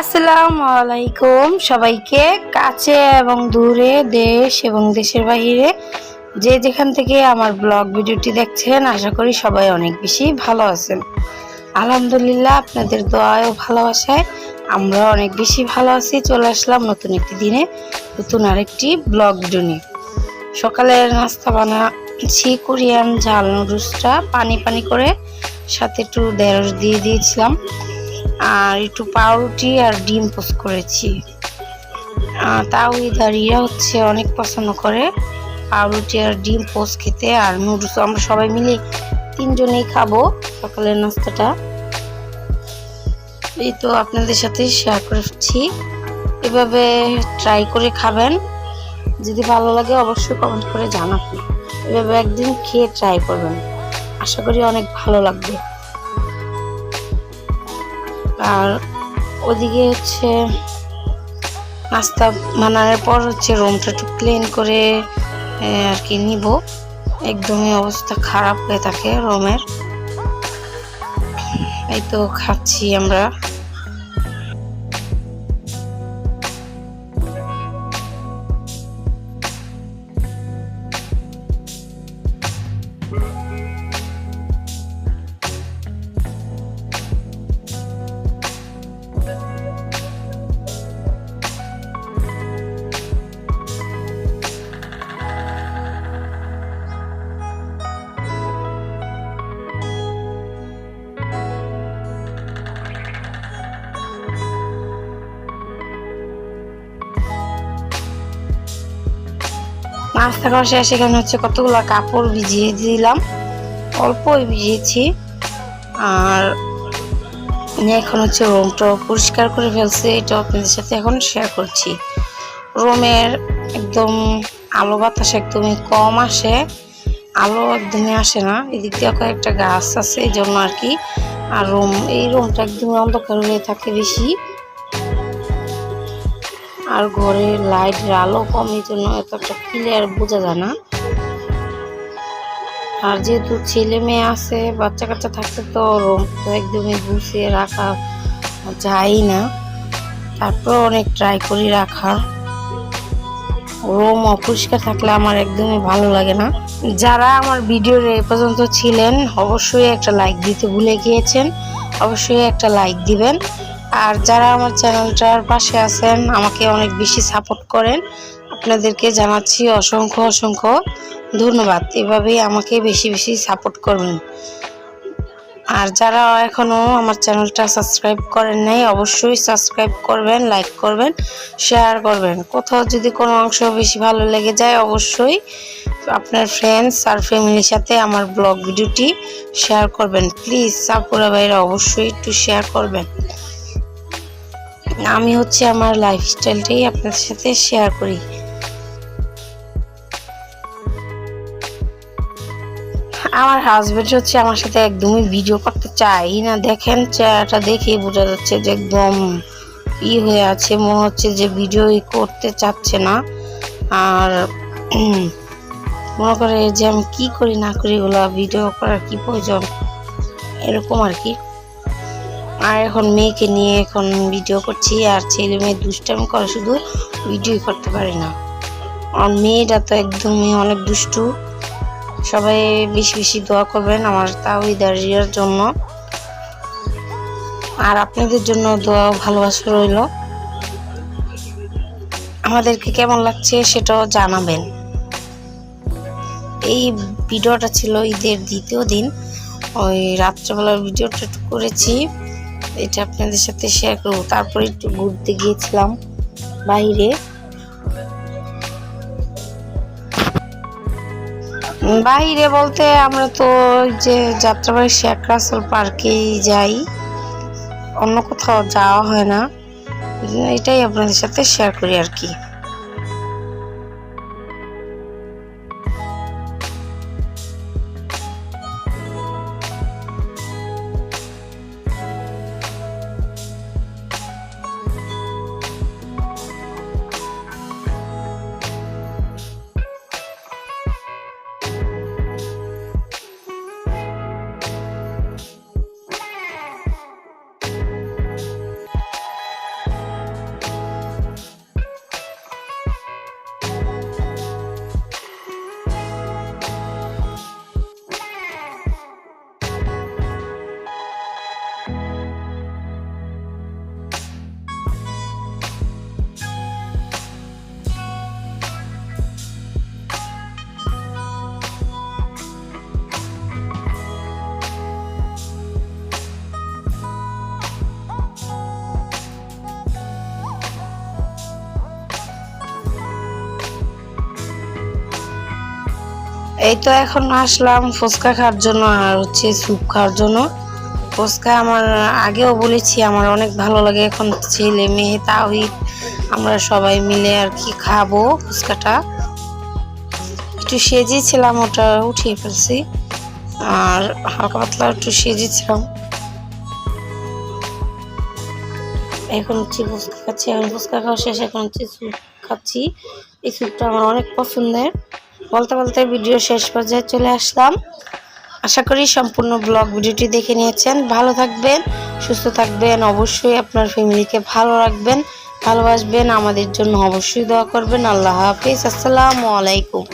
আসসালামু আলাইকুম সবাইকে কাছে এবং দূরে দেশ এবং দেশের বাইরে যে যেখান থেকে আমার ব্লগ ভিডিওটি দেখছেন, আশা করি সবাই অনেক বেশি ভালো আছেন। আলহামদুলিল্লাহ, আপনাদের দোয়ায় ও ভালোবাসায় আমরা অনেক বেশি ভালো আছি। চলে আসলাম নতুন একটি দিনে, নতুন আরেকটি ব্লগ ভিডিও নিয়ে। সকালের নাস্তা বানাচ্ছি, কোরিয়ান ঝাল নুডলসটা। পানি পানি করে সাথে একটু ঢেঁড়স দিয়ে দিয়েছিলাম। আর একটু পাউরুটি আর ডিম পোস্ট করেছি। তাও দাঁড়িয়ে হচ্ছে অনেক পছন্দ করে। পাউরুটি আর ডিম পোস্ট খেতে আর নুডলস, আমরা সবাই মিলে তিনজনেই খাব সকালের নাস্তাটা। এই তো আপনাদের সাথে শেয়ার করছি। এভাবে ট্রাই করে খাবেন। যদি ভালো লাগে অবশ্যই কমেন্ট করে জানাবেন। এভাবে একদিন খেয়ে ট্রাই করবেন। আশা করি অনেক ভালো লাগবে। আর ওদিকে হচ্ছে নাস্তা বানানোর পর হচ্ছে রুমটা একটু ক্লিন করে আর কি নিব। একদমই অবস্থা খারাপ হয়ে থাকে রুমের। এই তো খাচ্ছি আমরা। নাস্তা খাওয়া শেষ, এখানে হচ্ছে কতগুলো কাপড় ভিজিয়ে দিলাম। অল্পই ভিজিয়েছি। আর এখন হচ্ছে রুমটা পরিষ্কার করে ফেলছে এটা আপনাদের সাথে এখন শেয়ার করছি। রুমের একদম আলো বাতাস একদমই কম আসে, আলো একদমই আসে না। এদিক দিয়ে কয়েকটা গাছ আছে, এই জন্য আর কি। আর রুম, এই রুমটা একদমই অন্ধকার হয়ে থাকে বেশি। আর ঘরে লাইটের আলো কম, এই জন্য এতটা ক্লিয়ার বোঝা যায় না। আর যেহেতু ছেলে মেয়ে আছে বাচ্চা কাচ্চা থাকতে তো রুম তো একদমই গুছিয়ে রাখা যায় না। তারপর অনেক ট্রাই করি রাখার। রুম অপরিষ্কার থাকলে আমার একদমই ভালো লাগে না। যারা আমার ভিডিওর এ পর্যন্ত ছিলেন, অবশ্যই একটা লাইক দিতে ভুলে গিয়েছেন। অবশ্যই একটা লাইক দিবেন। আর যারা আমার চ্যানেলটার পাশে আছেন, আমাকে অনেক বেশি সাপোর্ট করেন। আপনাদেরকে জানাচ্ছি অসংখ্য অসংখ্য ধন্যবাদ। এভাবেই আমাকে বেশি বেশি সাপোর্ট করবেন। আর যারা এখনও আমার চ্যানেলটা সাবস্ক্রাইব করেন নাই, অবশ্যই সাবস্ক্রাইব করবেন লাইক করবেন শেয়ার করবেন। কোথাও যদি কোনো অংশ বেশি ভালো লেগে যায়, অবশ্যই আপনার ফ্রেন্ডস আর ফ্যামিলির সাথে আমার ব্লগ ভিডিওটি শেয়ার করবেন। প্লিজ সাপুরা ভাইরা অবশ্যই একটু শেয়ার করবেন। আমি হচ্ছে আমার লাইফস্টাইলটাই আপনাদের সাথে শেয়ার করি। আমার হাজবেন্ড হচ্ছে আমার সাথে একদমই ভিডিও করতে চাই না। দেখেন, চেহারাটা দেখেই বোঝা যাচ্ছে যে একদম ই হয়ে আছে। মনে হচ্ছে যে ভিডিও করতে চাচ্ছে না। আর মনে করে যে আমি কী করি, না করি ওগুলো ভিডিও করার কি প্রয়োজন? এরকম আর কি। আর এখন মেয়েকে নিয়ে এখন ভিডিও করছি, আর ছেলে মেয়ে দুষ্টামি করে, শুধু ভিডিও করতে পারি না। আর মেয়েটা তো একদমই অনেক দুষ্টু। সবাই বেশি বেশি দোয়া করবেন আমার তাওইদারিয়ার জন্য। আর আপনাদের জন্য দোয়া ভালোবাসা রইল। আমাদেরকে কেমন লাগছে সেটাও জানাবেন। এই ভিডিওটা ছিল ঈদের দ্বিতীয় দিন। ওই রাত্রেবেলার ভিডিওটা করেছি। এটা আপনাদের সাথে শেয়ার করব। তারপরে একটু ঘুরতে গিয়েছিলাম বাইরে বাইরে বলতে আমরা তো যে যাত্রাবাড়ি শেখ রাসেল পার্কেই যাই। অন্য কোথাও যাওয়া হয় না। এটাই আপনাদের সাথে শেয়ার করি আর কি। এই তো এখন আসলাম ফুচকা খাওয়ার জন্য আর হচ্ছে স্যুপ খাওয়ার জন্য। ফুচকা আমার, আগেও বলেছি আমার অনেক ভালো লাগে, এখন ছেলে মেয়ে তাওহিদ আমরা সবাই মিলে আর কি খাব ফুচকাটা। একটু সেজেছিলাম ওটা উঠিয়ে ফেলছি, আর হালকা পাতলা একটু সেজেছিলাম। এখন হচ্ছে ফুচকা খাচ্ছি, এখন ফুচকা খাওয়া শেষ, এখন হচ্ছে স্যুপ খাচ্ছি। এই স্যুপটা আমার অনেক পছন্দের। বলতে বলতে ভিডিও শেষ পর্যায়ে চলে আসলাম। আশা করি সম্পূর্ণ ব্লগ ভিডিওটি দেখে নিয়েছেন। ভালো থাকবেন, সুস্থ থাকবেন, অবশ্যই আপনার ফ্যামিলিকে ভালো রাখবেন, ভালোবাসবেন, আমাদের জন্য অবশ্যই দোয়া করবেন। আল্লাহ হাফিজ। আসসালামু আলাইকুম।